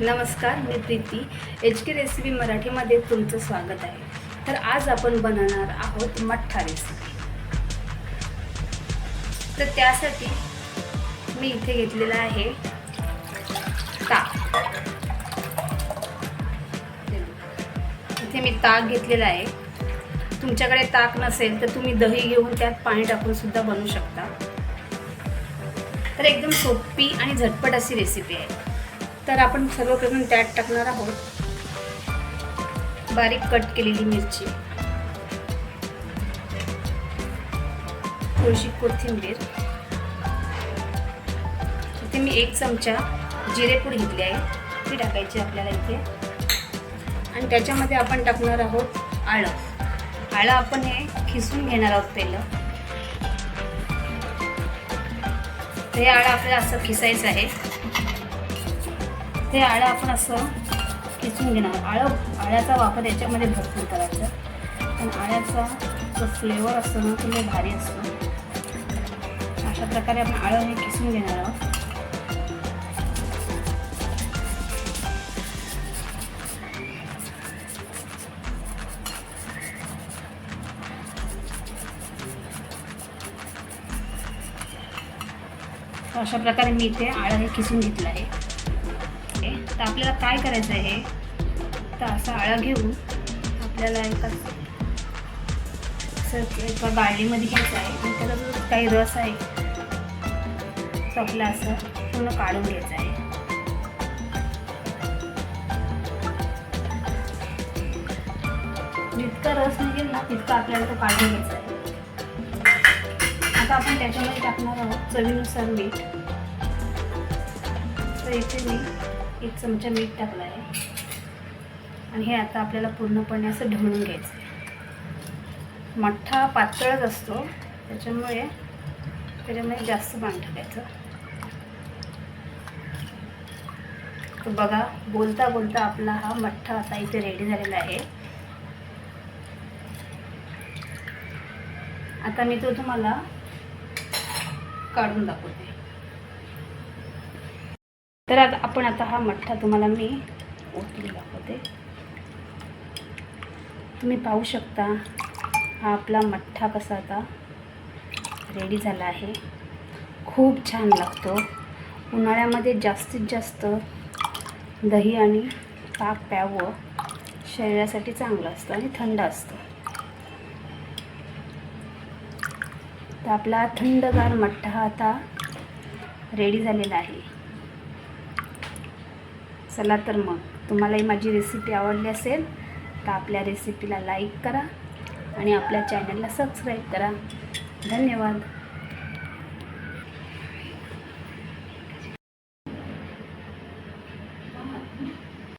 नमस्कार मी Preeti. H K recipe मराठीमध्ये तुमचं स्वागत आहे. तर आज आपण बनवणार आहोत मठ्ठा रेसिपी. तर त्यासाठी मी इथे घेतलेला आहे ताक. इथे मी ताक घेतलेला आहे. तुमच्याकडे ताक नसेल तर तुम्ही दही घेऊन त्यात पाणी टाकून सुद्धा बनवू शकता. तर एकदम सोपी आणि झटपट अशी रेसिपी आहे. तर आपण सर्वप्रथम त्यात टाकणार आहोत बारीक कट केलेली मिरची. थोडीशी कोथिंबीर. इथे मी एक चमचा जिरेपूड घेतली आहे. ती टाकायची आपल्याला इथे. आणि त्याच्यामध्ये आपण टाकणार आहोत आळं. आळं आपण हे खिसून घेणार आहोत पहिलं. हे आळं आपल्याला असं खिसायचं आहे. ते आळं आपण असं खिचून घेणार. आळं आळ्याचा वापर याच्यामध्ये भरपूर करायचा. पण आळ्याचा जो फ्लेवर असतो ना तो लय भारी असतो. अशा प्रकारे आपण आळं हे किसून घेणार आहोत. अशा प्रकारे मी इथे आळं हे किसून घेतलं आहे. तर आपल्याला काय करायचं आहे? तर असा आळा घेऊन आपल्याला एका असं एका गाळणीमध्ये घ्यायचं आहे. आणि त्याचा जो काही रस आहे तो आपला असं पूर्ण काढून घ्यायचा आहे. जितका रस निघेल ना तितका आपल्याला तो काढून घ्यायचा आहे. आता आपण त्याच्यामध्ये टाकणार आहोत चवीनुसार मीठ. तर इथे मी एक चमचा मीठ टाकला आहे. आणि हे आता आपल्याला पूर्णपणे असं ढवळून घ्यायचं आहे. मठ्ठा पातळच असतो. त्याच्यामुळे त्याच्यामध्ये जास्त पाणी टाकायचं. तर बघा बोलता बोलता आपला हा मठ्ठा आता इथे रेडी झालेला आहे. आता मी तो तुम्हाला काढून दाखवते. तर आता आपण आता हा मठ्ठा तुम्हाला मी ओतून दाखवते तुम्ही पाहू शकता हा आपला मठ्ठा कसा आता रेडी झाला आहे. खूप छान लागतो. उन्हाळ्यामध्ये जास्तीत जास्त दही आणि ताक प्यावं शरीरासाठी चांगलं असतं आणि थंड असतं. तर आपला थंडगार मठ्ठा हा आता रेडी झालेला आहे. चला तर मग. तुम्हालाही माझी रेसिपी आवडली असेल तर आपल्या रेसिपीला लाईक करा आणि आपल्या चॅनलला सबस्क्राईब करा. धन्यवाद.